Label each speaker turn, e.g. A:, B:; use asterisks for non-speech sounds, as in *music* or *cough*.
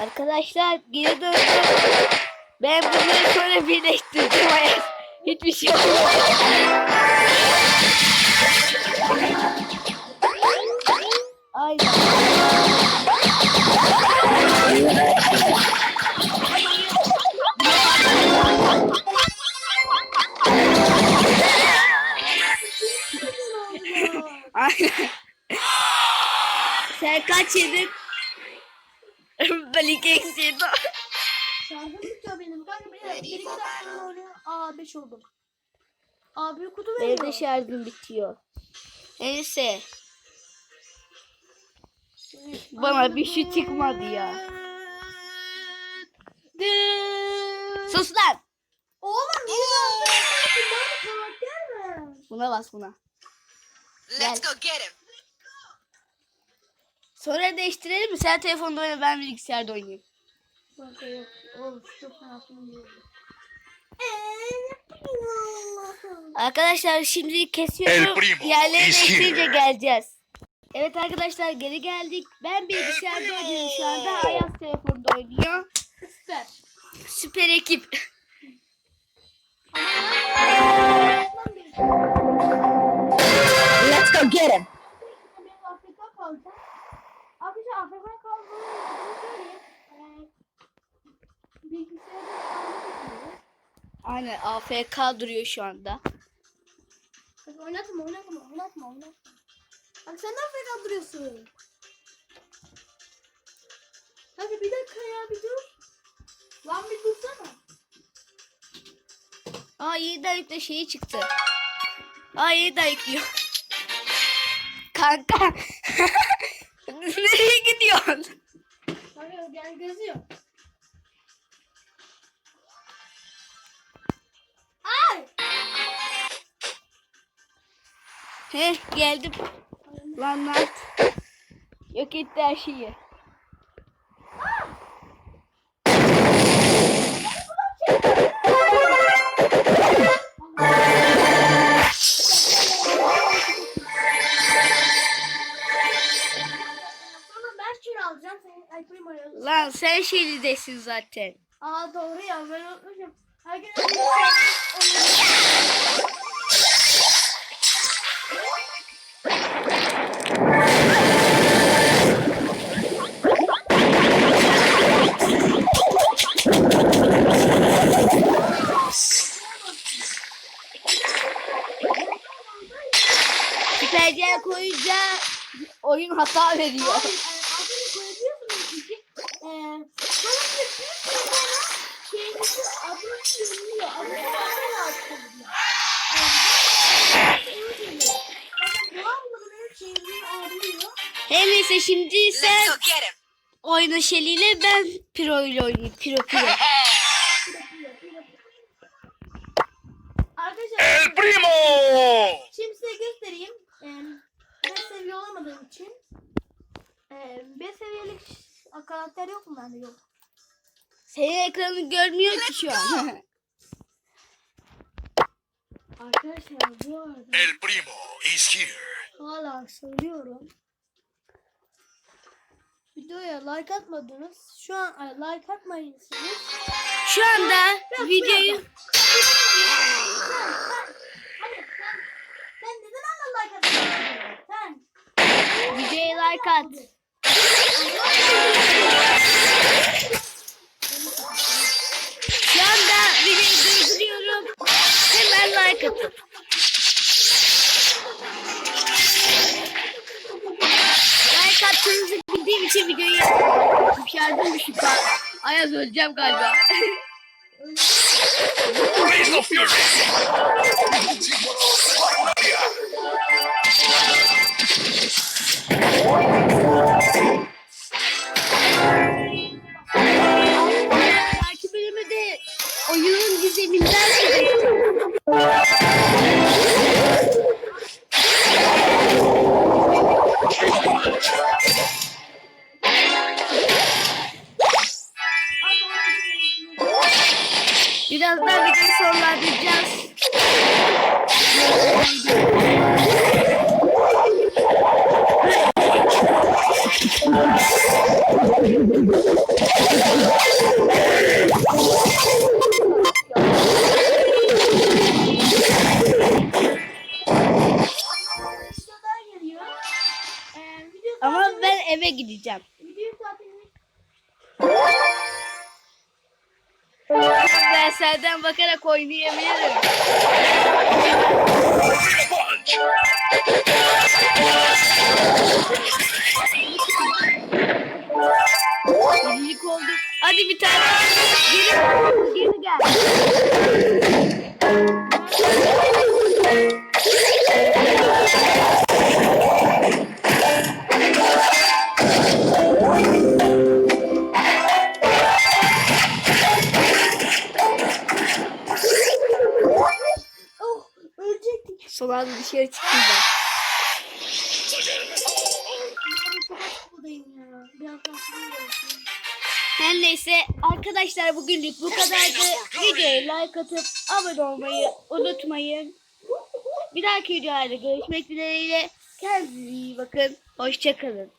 A: Arkadaşlar geri döndüm. Ben bunları sonra birleştirdim. Hayır. Hiçbir şey olmadı. Aynen. Sen kaç yedin? *laughs* ben iki.
B: Şarjım bitiyor benim. Kanka bir, iki dakika oynuyor. Aa 5 oldum. Aa bir kutu
A: Benim
B: veriyor.
A: de şarjım bitiyor. Neyse. Bana bir şey çıkmadı ya. Sus lan.
B: Oğlum mi?
A: Buna bas buna.
C: Let's go get him.
A: Sonra değiştirelim mi? Sen telefonda oyna ben bilgisayarda oynayayım.
B: Bak yok. Oğlum çok fena aklım Eee Allah'ım.
A: Arkadaşlar şimdi kesiyorum. Yerleri değiştirince geleceğiz. Evet arkadaşlar geri geldik. Ben bilgisayarda oynuyorum şu anda. Ayaz telefonda oynuyor.
B: Süper.
A: Süper ekip.
C: Let's go get him.
B: Benim Afrika kalacak. Arkadaşlar Afrika kaldığını söyleyeyim. Ee, bilgisayarda kaldı.
A: Aynen AFK duruyor şu anda.
B: Bak oynatma oynatma oynatma oynatma. Bak sen Afrika duruyorsun. Hadi bir dakika ya bir dur. Lan bir dursana.
A: Aa yeniden yükle şeyi çıktı. Aa yeniden yüklüyor. Kanka. *laughs* Nereye gidiyorsun?
B: Kanka gel geziyor. Ay!
A: He geldim. Lan Mert. Yok etti her şeyi. Lan sen şeylidesin zaten.
B: Aa doğru ya ben unutmuşum. Herkes
A: Süpercel koyunca oyun hata veriyor.
B: Abi, e, adını koyabiliyorsunuz. E, sonra
A: Her neyse şimdi sen oyna Şeli'yle ben Pro ile oynayayım. Pro.
B: Arkadaşlar
D: El primo.
B: şimdi size göstereyim. Ben seviye olamadığım için. 5 seviyelik karakter yok mu bende? Yok.
A: Senin ekranı görmüyor ki şu an. *laughs*
B: Arkadaşlar bu arada
D: El primo is here.
B: hala söylüyorum. Videoya like atmadınız. Şu an ay, like atmayınsınız.
A: Şu anda videoyu
B: Sen, neden hala like? Sen.
A: videoya like at. Ayaz öleceğim galiba.
D: Raise the fury.
A: Belki gideceğim. Derslerden bakarak oynayabilirim. Birlik olduk. Hadi bir tane. Geri, geri gel.
B: Biraz daha sonra
A: Her neyse arkadaşlar bugünlük bu kadardı. Videoya like atıp abone olmayı unutmayın. Bir dahaki videolarda görüşmek dileğiyle. Kendinize iyi bakın. Hoşçakalın.